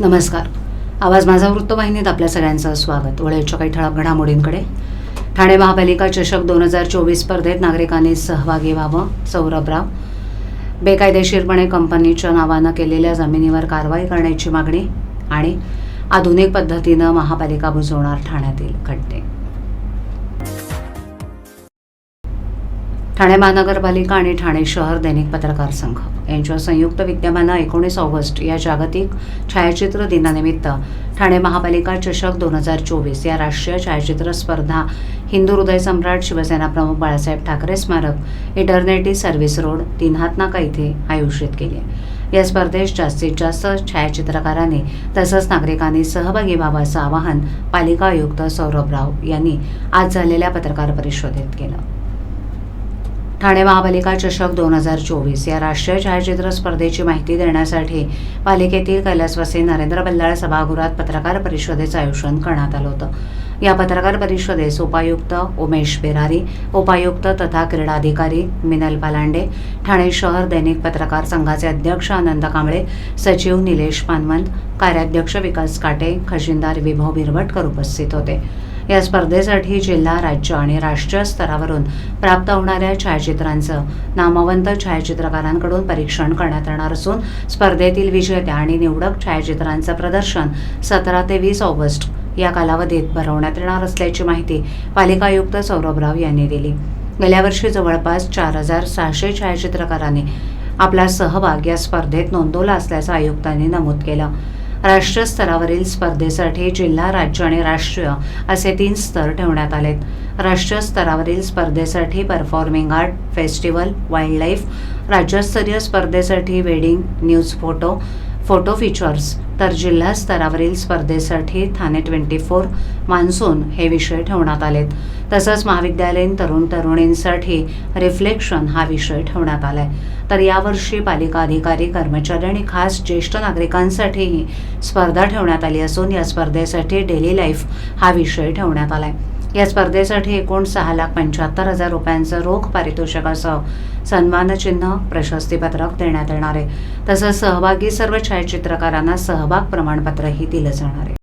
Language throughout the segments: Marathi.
नमस्कार. आवाज माझा वृत्तवाहिनीत आपल्या सगळ्यांचं स्वागत. वळेच्या काही ठळक घडामोडींकडे. ठाणे महापालिका चषक दोन हजार चोवीस स्पर्धेत नागरिकांनी सहभागी व्हावं सौरभराव बेकायदेशीरपणे कंपनीच्या नावानं केलेल्या जमिनीवर कारवाई करण्याची मागणी आणि आधुनिक पद्धतीनं महापालिका बुजवणार ठाण्यातील खड्डे ठाणे महानगरपालिका आणि ठाणे शहर दैनिक पत्रकार संघ. यांच्या संयुक्त विद्यमानं एकोणीस ऑगस्ट या जागतिक छायाचित्र दिनानिमित्त ठाणे महापालिका चषक दोन हजार चोवीस या राष्ट्रीय छायाचित्र स्पर्धा हिंदू हृदय सम्राट शिवसेना प्रमुख बाळासाहेब ठाकरे स्मारक इंटरनेटी सर्व्हिस रोड तीन इथे आयोजित केली. या स्पर्धेत जास्तीत जास्त छायाचित्रकारांनी तसंच नागरिकांनी सहभागी व्हावं असं आवाहन पालिका आयुक्त सौरभ राव यांनी आज झालेल्या पत्रकार परिषदेत केलं. ठाणे महापालिका चषक दोन हजार चोवीस या राष्ट्रीय छायाचित्र स्पर्धेची माहिती देण्यासाठी पालिकेतील कैलासवासी नरेंद्र बल्लाळ सभागृहात पत्रकार परिषदेचं आयोजन करण्यात आलं होतं. या पत्रकार परिषदेस उपायुक्त उमेश बेरारी उपायुक्त तथा क्रीडाधिकारी मिनल पालांडे ठाणे शहर दैनिक पत्रकार संघाचे अध्यक्ष आनंद कांबळे सचिव निलेश पानवंत कार्याध्यक्ष विकास काटे खजिनदार विभव बिरवटकर उपस्थित होते. या स्पर्धेसाठी जिल्हा राज्य आणि राष्ट्रीय स्तरावरून प्राप्त होणाऱ्या छायाचित्रांचं नामवंत छायाचित्रकारांकडून परीक्षण करण्यात येणार असून स्पर्धेतील विजेत्या आणि निवडक छायाचित्रांचं प्रदर्शन सतरा ते वीस ऑगस्ट या कालावधीत भरवण्यात येणार असल्याची माहिती पालिका आयुक्त सौरभ राव यांनी दिली. गेल्या वर्षी जवळपास चार हजार सहाशे छायाचित्रकारांनी आपला सहभाग या स्पर्धेत नोंदवला असल्याचं आयुक्तांनी नमूद केलं. राष्ट्रीय स्तरावरील स्पर्धेसाठी जिल्हा राज्य आणि राष्ट्रीय असे तीन स्तर ठेवण्यात आलेत. राष्ट्रीय स्तरावरील स्पर्धेसाठी performing art festival wild life राज्यस्तरीय स्पर्धेसाठी wedding news photo photo features तर जिल्हा स्तरावरील स्पर्धेसाठी ठाणे ट्वेंटी फोर मान्सून हे विषय ठेवण्यात आलेत. तसंच महाविद्यालयीन तरुण तरुणींसाठी रिफ्लेक्शन हा विषय ठेवण्यात आलाय. तर यावर्षी पालिका अधिकारी कर्मचारी आणि खास ज्येष्ठ नागरिकांसाठीही स्पर्धा ठेवण्यात आली असून या स्पर्धेसाठी डेली लाईफ हा विषय ठेवण्यात आलाय. या स्पर्धेसाठी एकूण सहा लाख पंच्याहत्तर हजार रुपयांचं रोख पारितोषिकासह सन्मानचिन्ह प्रशस्तीपत्रक देण्यात येणार आहे. तसंच सहभागी सर्व छायाचित्रकारांना सहभाग प्रमाणपत्रही दिलं जाणार आहे.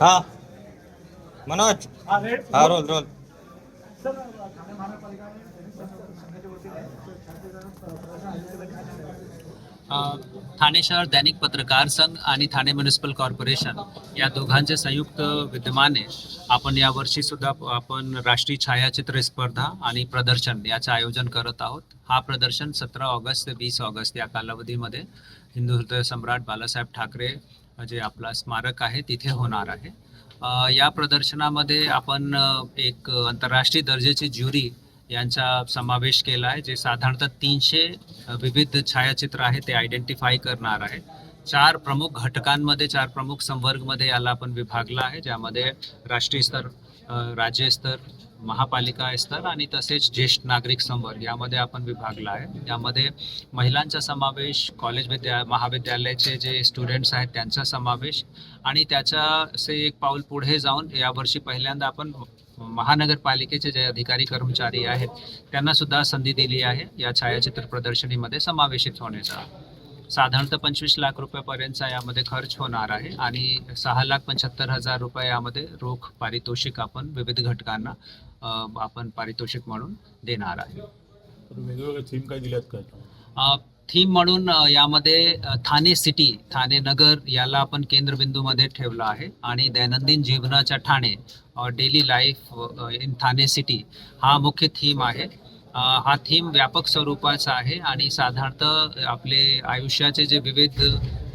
हा. मनोज. हा रोल रोल. ठाणे शहर दैनिक पत्रकार संघ आणि ठाणे म्युनिसिपल कॉर्पोरेशन या दोघांचे संयुक्त विद्यमाने आपण यावर्षी सुद्धा आपण राष्ट्रीय छायाचित्र स्पर्धा आणि प्रदर्शन याचं आयोजन करत आहोत. हा प्रदर्शन सतरा ऑगस्ट ते वीस ऑगस्ट या कालावधीमध्ये हिंदू हृदय सम्राट बालासाहेब ठाकरे जे आपला स्मारक आहे तिथे होणार आहे. या प्रदर्शनामध्ये आपण एक आंतरराष्ट्रीय दर्जाची ज्युरी यांचा समावेश केला आहे जे साधारणतः तीनशे विविध छायाचित्र आहे ते आयडेंटिफाय करणार आहे. चार प्रमुख घटकांमध्ये चार प्रमुख संवर्गमध्ये याला आपण विभागला आहे ज्यामध्ये राष्ट्रीय स्तर राज्यस्तर राज्य स्तर महापालिका स्तर आणि तसेच ज्येष्ठ नागरिक संवर्ग यामध्ये आपण विभागला आहे. यामध्ये महिलांचा समावेश कॉलेज विद्या महाविद्यालयाचे जे स्टुडंट्स आहेत त्यांचा समावेश आणि त्याच्या असे एक पाऊल पुढे जाऊन यावर्षी पहिल्यांदा आपण महानगरपालिकेचे जे अधिकारी कर्मचारी आहेत त्यांना सुद्धा संधी दिली आहे. या छायाचित्र प्रदर्शनीमध्ये समावेशित होण्याचा. साधारणतः पंचवीस लाख रुपयापर्यंतचा यामध्ये खर्च होणार आहे आणि सहा लाख पंच्याहत्तर हजार रुपये यामध्ये रोख पारितोषिक आपण विविध घटकांना आपण पारितोषिक म्हणून देणार आहे. वेगवेगळ्या थीम काय दिल्यात थीम म्हणून यामध्ये ठाणे सिटी ठाणे नगर याला आपण केंद्रबिंदूमध्ये ठेवलं आहे आणि दैनंदिन जीवनाच्या Thane daily life in Thane city हा मुख्य थीम आहे. हा थीम व्यापक स्वरूपाचा आहे आणि साधारणतः आपले आयुष्याचे जे विविध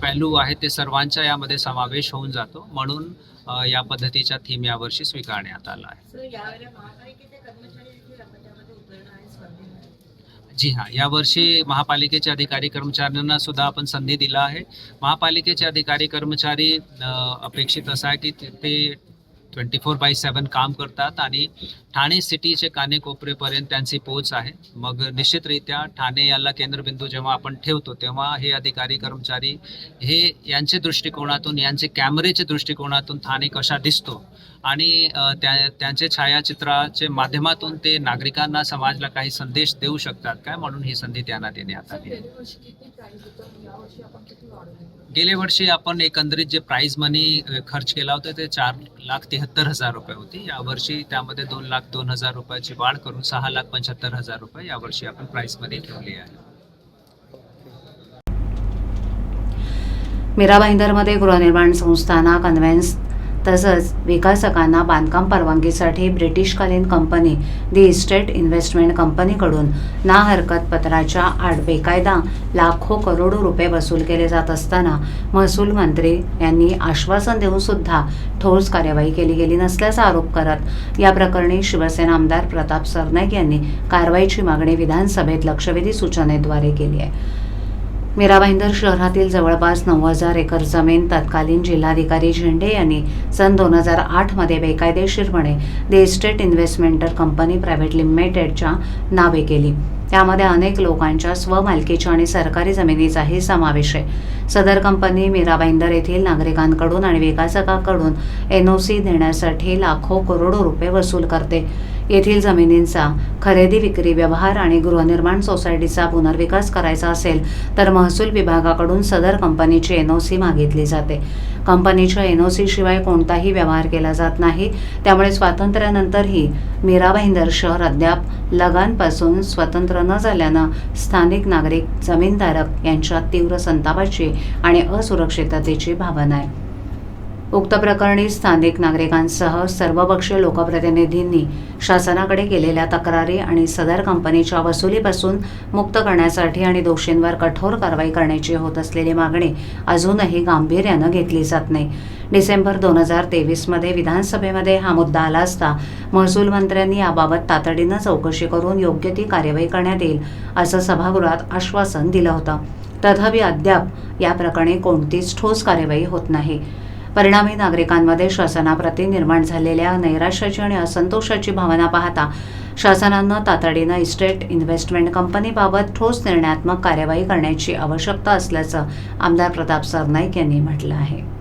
पैलू आहेत ते सर्वांचा यामध्ये समावेश होऊन जातो. म्हणून या पद्धतीचा थीम यावर्षी स्वीकारण्यात आला आहे. जी हां यावर्षी महापालिकेचे अधिकारी कर्मचाऱ्यांना सुद्धा आपण संधी दिला आहे. महापालिकेचे अधिकारी कर्मचारी अपेक्षित असं आहे की ते ट्वेंटी फोर बाय सेवन काम करतात आणि ठाणे सिटीचे कानेकोपरेपर्यंत त्यांची पोच आहे. मग निश्चितरित्या ठाणे याला केंद्रबिंदू जेव्हा आपण ठेवतो तेव्हा हे अधिकारी कर्मचारी हे यांचे दृष्टिकोनातून यांचे कॅमेरेच्या दृष्टिकोनातून ठाणे कशा दिसतो आणि त्या त्यांचे छायाचित्राचे माध्यमातून ते नागरिकांना समाजला काही संदेश देऊ शकतात काय म्हणून ही संधी त्यांना देण्यात आली. आहे. गेल्या वर्षी आपण एकंदरीत जे प्राईज मनी खर्च केला होता ते चार लाख तेहत्तर हजार रुपये होती. यावर्षी त्यामध्ये दोन लाख दोन हजार रुपयाची वाढ करून सहा लाख पंच्याहत्तर हजार रुपये यावर्षी आपण प्राईजमध्ये ठेवली आहे. मीरा भाईंदरमध्ये गृहनिर्माण संस्थांना कन्व्हेन्स तसंच विकासकांना बांधकाम परवानगीसाठी ब्रिटिशकालीन कंपनी दी इस्टेट इन्व्हेस्टमेंट कंपनीकडून ना हरकत पत्राच्या आड बेकायदा लाखो करोडो रुपये वसूल केले जात असताना महसूल मंत्री यांनी आश्वासन देऊन सुद्धा ठोस कार्यवाही केली गेली नसल्याचा आरोप करत या प्रकरणी शिवसेना आमदार प्रताप सरनाईक यांनी कारवाईची मागणी विधानसभेत लक्षवेधी सूचनेद्वारे केली आहे. मीरा भाईंदर शहरातील जवळपास नऊ हजार एकर जमीन तत्कालीन जिल्हाधिकारी झेंडे यांनी सन दोन हजार आठमध्ये बेकायदेशीरपणे the estate investment company private लिमिटेडच्या नावे केली. त्यामध्ये अनेक लोकांच्या स्वमालकीच्या आणि सरकारी जमिनीचाही समावेश आहे. सदर कंपनी मीरा भाईंदर येथील नागरिकांकडून आणि विकासकाकडून एन ओ सी देण्यासाठी लाखो करोडो रुपये वसूल करते. येथील जमिनींचा खरेदी विक्री व्यवहार आणि गृहनिर्माण सोसायटीचा पुनर्विकास करायचा असेल तर महसूल विभागाकडून सदर कंपनीची एन ओ सी मागितली जाते. कंपनीच्या एन ओ शिवाय कोणताही व्यवहार केला जात नाही. त्यामुळे स्वातंत्र्यानंतरही मीरा भाईंदर शहर अद्याप लगानपासून स्वतंत्र न झाल्यानं स्थानिक नागरिक जमीनधारक यांच्यात तीव्र संतापाची आणि असुरक्षिततेची भावना आहे. उक्त प्रकरणी स्थानिक नागरिकांसह सर्वपक्षीय लोकप्रतिनिधींनी शासनाकडे केलेल्या तक्रारी आणि सदर कंपनीच्या वसुलीपासून मुक्त करण्यासाठी आणि दोषींवर कठोर कारवाई करण्याची होत असलेली मागणी अजूनही गांभीर्यानं घेतली जात नाही. डिसेंबर दोन हजार तेवीसमध्ये विधानसभेमध्ये हा मुद्दा आला असता महसूल मंत्र्यांनी याबाबत तातडीनं चौकशी करून योग्य ती कार्यवाही करण्यात येईल असं सभागृहात आश्वासन दिलं होतं. तथापि अद्याप या प्रकरणी कोणतीच ठोस कार्यवाही होत नाही. परिणामी नागरिकांमध्ये शासनाप्रती निर्माण झालेल्या नैराश्याची आणि असंतोषाची भावना पाहता शासनानं तातडीनं इस्टेट इन्व्हेस्टमेंट कंपनीबाबत ठोस निर्णयात्मक कार्यवाही करण्याची आवश्यकता असल्याचं आमदार प्रताप सरनाईक यांनी म्हटलं आहे.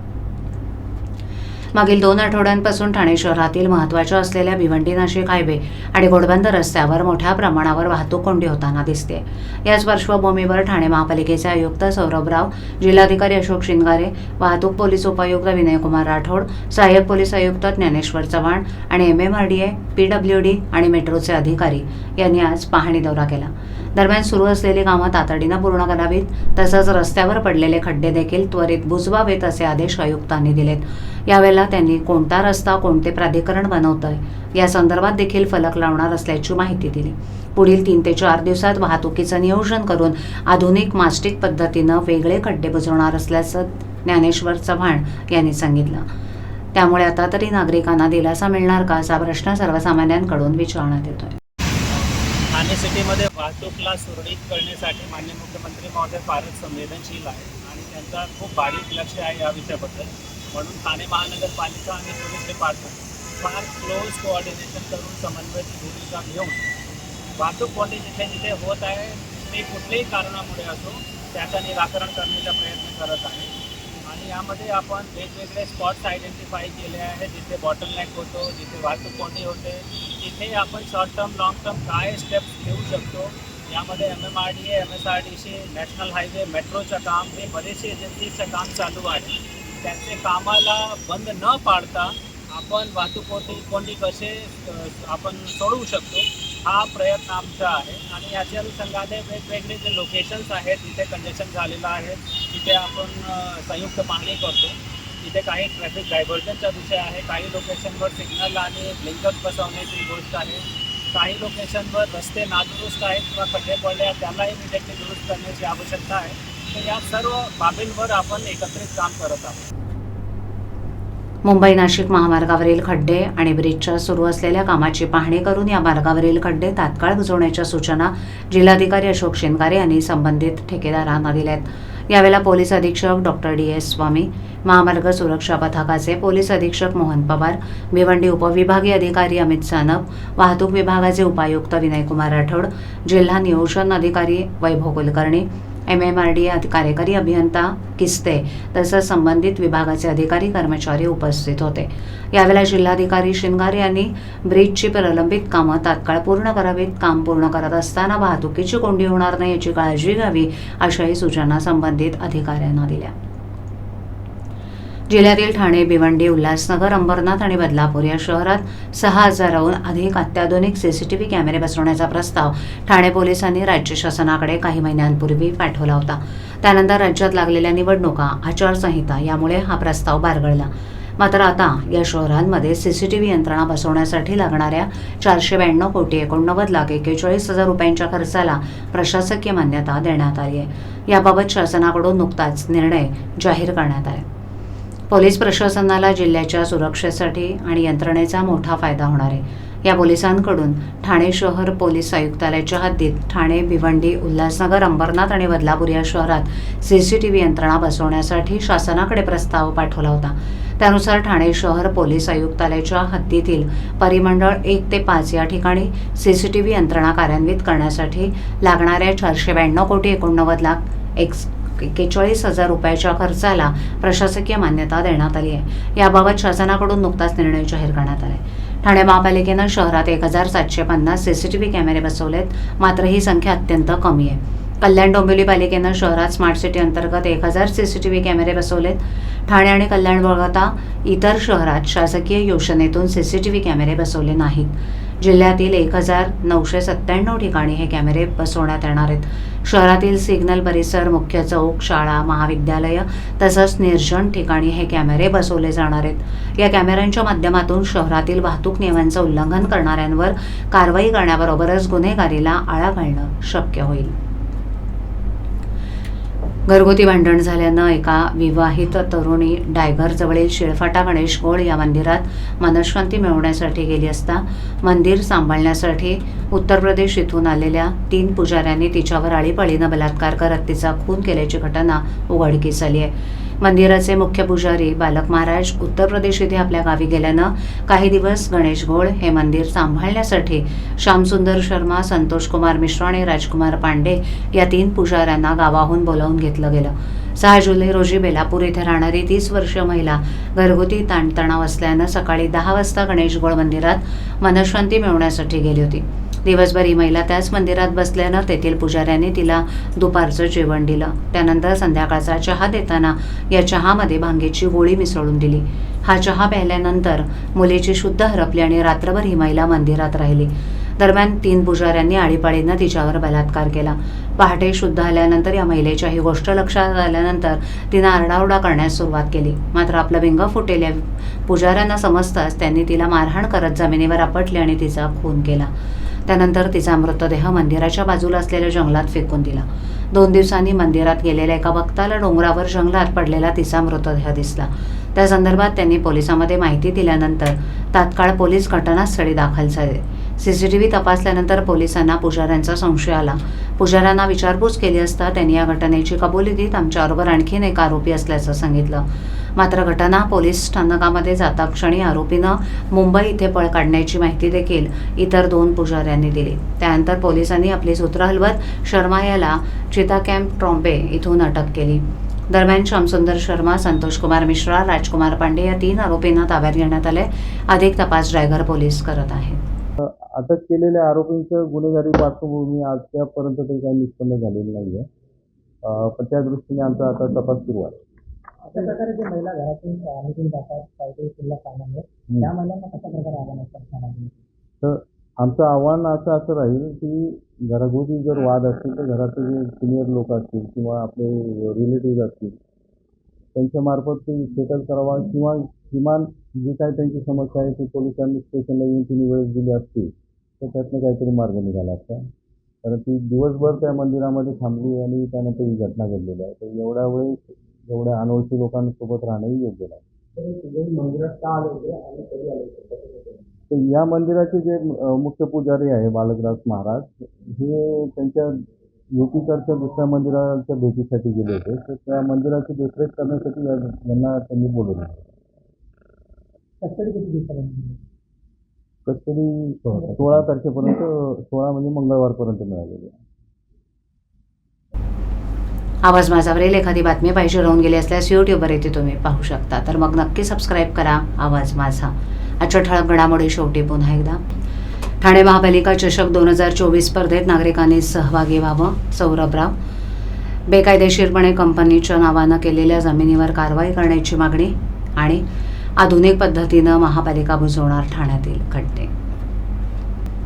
मागील दोन आठवड्यांपासून ठाणे शहरातील महत्त्वाच्या असलेल्या भिवंडी नाशिक हायवे आणि घोडबंदर रस्त्यावर मोठ्या प्रमाणावर वाहतूक कोंडी होताना दिसते. याच पार्श्वभूमीवर ठाणे महापालिकेचे आयुक्त सौरभ राव जिल्हाधिकारी अशोक शिंगारे वाहतूक पोलीस उपायुक्त विनयकुमार राठोड सहाय्यक पोलीस आयुक्त ज्ञानेश्वर चव्हाण आणि M M R D A P W D आणि मेट्रोचे अधिकारी यांनी आज पाहणी दौरा केला. दरम्यान सुरू असलेली कामं तातडीनं पूर्ण करावीत तसंच रस्त्यावर पडलेले खड्डे देखील त्वरित बुजवावेत असे आदेश आयुक्तांनी दिलेत. यावेळेला त्यांनी कोणता रस्ता कोणते प्राधिकरण बनवतंय या संदर्भात देखील फलक लावणार असल्याची माहिती दिली. पुढील तीन ते चार दिवसात वाहतुकीचं नियोजन करून आधुनिक मास्टिक पद्धतीनं वेगळे खड्डे बुजवणार असल्याचं ज्ञानेश्वर चव्हाण यांनी सांगितलं. त्यामुळे आता तरी नागरिकांना दिलासा मिळणार का असा प्रश्न सर्वसामान्यांकडून विचारण्यात येतोय. ठाणे सिटीमध्ये वाहतूकला सुरळीत करण्यासाठी मान्य मुख्यमंत्री महोदय फारच संवेदनशील आहे आणि त्यांचा खूप बारीक लक्ष आहे या विषयाबद्दल. म्हणून ठाणे महानगरपालिका आणि पोलीस डिपार्टमेंट फार क्लोज कोऑर्डिनेशन करून समन्वयाची भूमिका घेऊन वाहतूक कोंडी जिथे जिथे होत आहे ते कुठल्याही कारणामुळे असो त्याचं निराकरण करण्याचा प्रयत्न करत आहे. आणि यामध्ये आपण वेगवेगळे स्पॉट्स आयडेंटिफाय केले आहे जिथे बॉटल नॅक होतो जिथे वाहतूक कोंडी होते. तिथे आपण शॉर्ट टर्म लॉंग टर्म काय स्टेप्स घेऊ शकतो. यामध्ये M M R D A M S R D C national highway मेट्रोचं काम हे बरेचसे एजन्सीचं काम चालू आहे. त्यांचे कामाला बंद न पाडता आपण वाहतूक कोंडी कसे आपण सोडवू शकतो हा प्रयत्न आमचा आहे. आणि याच्या अनुषंगाने वेगवेगळे जे लोकेशन्स आहेत तिथे कंजेशन झालेलं आहे. तिथे आपण संयुक्त पाहणी करतो. तिथे काही ट्रॅफिक डायव्हर्जनचा विषय आहे. काही लोकेशनवर सिग्नल आणि ब्लिंकर्स बसवण्याची गोष्ट आहे. काही लोकेशनवर रस्ते नादुरुस्त आहेत किंवा खड्डे पडले आहेत त्यालाही इमिडिएटली दुरुस्त करण्याची आवश्यकता आहे. तर या सर्व बाबींवर आपण एकत्रित काम करत आहोत. मुंबई नाशिक महामार्गावरील खड्डे आणि ब्रिजच्या सुरू असलेल्या कामाची पाहणी करून या मार्गावरील खड्डे तात्काळ बुजवण्याच्या सूचना जिल्हाधिकारी अशोक शिंगारे यांनी संबंधित ठेकेदारांना दिल्या आहेत यावेळेला पोलीस अधीक्षक डॉक्टर डी एस स्वामी महामार्ग सुरक्षा पथकाचे पोलीस अधीक्षक मोहन पवार भिवंडी उपविभागीय अधिकारी अमित सानप वाहतूक विभागाचे उपायुक्त विनयकुमार राठोड जिल्हा नियोजन अधिकारी Vaibhav Kulkarni M M R D कार्यकारी अभियंता किस्ते तसंच संबंधित विभागाचे अधिकारी कर्मचारी उपस्थित होते. यावेळेला जिल्हाधिकारी शिंगारे यांनी ब्रिजची प्रलंबित कामं तात्काळ पूर्ण करावीत काम पूर्ण करत असताना वाहतुकीची कोंडी होणार नाही याची काळजी घ्यावी अशाही सूचना संबंधित अधिकाऱ्यांना दिल्या. जिल्ह्यातील ठाणे भिवंडी उल्हासनगर अंबरनाथ आणि बदलापूर या शहरात सहा हजाराहून अधिक अत्याधुनिक सीसीटीव्ही कॅमेरे बसवण्याचा प्रस्ताव ठाणे पोलिसांनी राज्य शासनाकडे काही महिन्यांपूर्वी पाठवला होता. त्यानंतर राज्यात लागलेल्या निवडणुका आचारसंहिता यामुळे हा प्रस्ताव बारगळला. मात्र आता या शहरांमध्ये सीसीटीव्ही यंत्रणा बसवण्यासाठी लागणाऱ्या चारशे ब्याण्णव कोटी एकोणनव्वद लाख एकेचाळीस हजार रुपयांच्या खर्चाला प्रशासकीय मान्यता देण्यात आली आहे. याबाबत शासनाकडून नुकताच निर्णय जाहीर करण्यात आला पोलीस प्रशासनाला जिल्ह्याच्या सुरक्षेसाठी आणि यंत्रणेचा मोठा फायदा होणार आहे. या पोलिसांकडून ठाणे शहर पोलीस आयुक्तालयाच्या हद्दीत ठाणे भिवंडी उल्हासनगर अंबरनाथ आणि बदलापूर या शहरात सी सी टी व्ही यंत्रणा बसवण्यासाठी शासनाकडे प्रस्ताव पाठवला होता. त्यानुसार ठाणे शहर पोलीस आयुक्तालयाच्या हद्दीतील परिमंडळ एक ते पाच या ठिकाणी सी सी टी व्ही यंत्रणा कार्यान्वित करण्यासाठी लागणाऱ्या चारशे ब्याण्णव कोटी एकोणनव्वद लाख एक्स एक्केचाळीस हजार रुपयाच्या खर्चाला प्रशासकीय मान्यता देण्यात आली आहे. याबाबत शासनाकडून नुकताच निर्णय जाहीर करण्यात आला आहे ठाणे महापालिकेनं शहरात एक हजार सातशे पन्नास सीसीटीव्ही कॅमेरे बसवलेत. मात्र ही संख्या अत्यंत कमी आहे. कल्याण डोंबिवली पालिकेनं शहरात स्मार्ट सिटी अंतर्गत एक हजार सीसीटीव्ही कॅमेरे बसवलेत. ठाणे आणि कल्याण वगळता इतर शहरात शासकीय योजनेतून सीसीटीव्ही कॅमेरे बसवले नाहीत. जिल्ह्यातील एक हजार नऊशे सत्त्याण्णव ठिकाणी हे कॅमेरे बसवण्यात येणार आहेत. शहरातील सिग्नल परिसर मुख्य चौक शाळा महाविद्यालय तसंच निर्जन ठिकाणी हे कॅमेरे बसवले जाणार आहेत. या कॅमेऱ्यांच्या माध्यमातून शहरातील वाहतूक नियमांचं उल्लंघन करणाऱ्यांवर कारवाई करण्याबरोबरच गुन्हेगारीला आळा घालणं शक्य होईल. घरगुती भांडण झाल्यानं एका विवाहित तरुणी डायघरजवळील शिळफाटा गणेश गोळ या मंदिरात मनशांती मिळवण्यासाठी गेली असता मंदिर सांभाळण्यासाठी उत्तर प्रदेश इथून आलेल्या तीन पुजाऱ्यांनी तिच्यावर आळीपाळीनं बलात्कार करत तिचा खून केल्याची घटना उघडकीस आली आहे. मंदिराचे मुख्य पुजारी बालक महाराज उत्तर प्रदेश येथे आपल्या गावी गेल्यानं काही दिवस गणेश घोळ हे मंदिर सांभाळण्यासाठी श्यामसुंदर शर्मा संतोष कुमार मिश्रा आणि राजकुमार पांडे या तीन पुजाऱ्यांना गावाहून बोलावून घेतलं गेलं. सहा जुलै रोजी बेलापूर येथे राहणारी तीस वर्षीय महिला घरगुती ताणतणाव असल्यानं सकाळी दहा वाजता गणेश गोळ मंदिरात मनशांती मिळवण्यासाठी गेली होती. दिवसभर ही महिला त्याच मंदिरात बसल्यानं तेथील पुजाऱ्यांनी तिला दुपारचं जेवण दिलं. त्यानंतर संध्याकाळचा चहा देताना या चहामध्ये भांगेची गोळी मिसळून दिली. हा चहा प्यायल्यानंतर मुलीची शुद्ध हरपली आणि रात्रभर ही महिला मंदिरात राहिली. दरम्यान तीन पुजाऱ्यांनी आळीपाळीनं तिच्यावर बलात्कार केला. पहाटे शुद्ध आल्यानंतर या महिलेच्या ही गोष्ट लक्षात आल्यानंतर तिनं आरडाओरडा करण्यास सुरुवात केली. मात्र आपलं भिंग फुटेल या पुजाऱ्यांना समजताच त्यांनी तिला मारहाण करत जमिनीवर आपटले आणि तिचा खून केला. त्यानंतर तिचा मृतदेह मंदिराच्या बाजूला असलेल्या जंगलात फेकून दिला. दोन दिवसांनी मंदिरात गेलेल्या एका भक्ताला डोंगरावर जंगलात पडलेला तिचा मृतदेह दिसला. त्या संदर्भात त्यांनी पोलिसांमध्ये माहिती दिल्यानंतर तात्काळ पोलीस घटनास्थळी दाखल झाले. सीसीटीव्ही तपासल्यानंतर पोलिसांना पुजाऱ्यांचा संशय आला. पुजाऱ्यांना विचारपूस केली असता त्यांनी या घटनेची कबुली देत आमच्याबरोबर आणखीन एक आरोपी असल्याचं सांगितलं. मात्र घटना पोलीस स्थानकामध्ये जाता क्षणी आरोपीनं मुंबई इथे पळ काढण्याची माहिती देखील इतर दोन पुजाऱ्यांनी दिली. त्यानंतर पोलिसांनी आपली सूत्र हलवत शर्मा याला चिता कॅम्प ट्रॉम्बे इथून अटक केली. दरम्यान श्यामसुंदर शर्मा संतोष कुमार मिश्रा राजकुमार पांडे या तीन आरोपींना ताब्यात घेण्यात आले अधिक तपास ड्रायगर पोलीस करत आहेत. अटक केलेल्या आरोपींचं गुन्हेगारी पार्श्वभूमी आजच्यापर्यंत तरी काही निष्पन्न झालेली नाही आहे पण त्या दृष्टीने आमचा आता तपास सुरू आहे. अशा प्रकारे जे महिला घरातून निघून जातात काहीतरी शिल्लक कामामुळे त्या महिलांना कशा प्रकारे आव्हान असतात तर आमचं आव्हान असं असं राहील की घरगुती जर वाद असतील तर घरातले जे सिनियर लोक असतील किंवा आपले रिलेटिव्ह असतील त्यांच्यामार्फत ते सेटल करावा किंवा किमान जे काही त्यांची समस्या आहे ते पोलिसांनी स्टेशनला येऊन तिने वेळेस दिली असती तर त्यातनं काहीतरी मार्ग निघाला असता. कारण ती दिवसभर त्या मंदिरामध्ये थांबली आणि त्यानंतर ही घटना घडलेली आहे. तर एवढ्या वेळेस एवढ्या अनोळखी लोकांसोबत राहणंही योग्य नाही. तर या मंदिराचे जे मुख्य पुजारी आहे बालकदास महाराज हे त्यांच्या युपीकडच्या दुसऱ्या मंदिराच्या भेटीसाठी गेले होते. तर त्या मंदिराची देखरेख करण्यासाठी यांना त्यांनी बोलवलं. कस्टडी किती दिवसापर्यंत कस्टडी सोळा तारखेपर्यंत सोळा म्हणजे मंगळवारपर्यंत मिळालेली आहे. आवाज माझावरील एखादी बातमी पाहिजे राहून गेली असल्यास यूट्यूबवर येथे तुम्ही पाहू शकता. तर मग नक्की सबस्क्राईब करा आवाज माझा. आजच्या ठळक घडामोडी शेवटी पुन्हा एकदा. ठाणे महापालिका चषक दोन हजार चोवीस स्पर्धेत नागरिकांनी सहभागी व्हावं सौरभराव बेकायदेशीरपणे कंपनीच्या नावानं केलेल्या जमिनीवर कारवाई करण्याची मागणी आणि आधुनिक पद्धतीनं महापालिका बुजवणार ठाण्यातील खड्डे.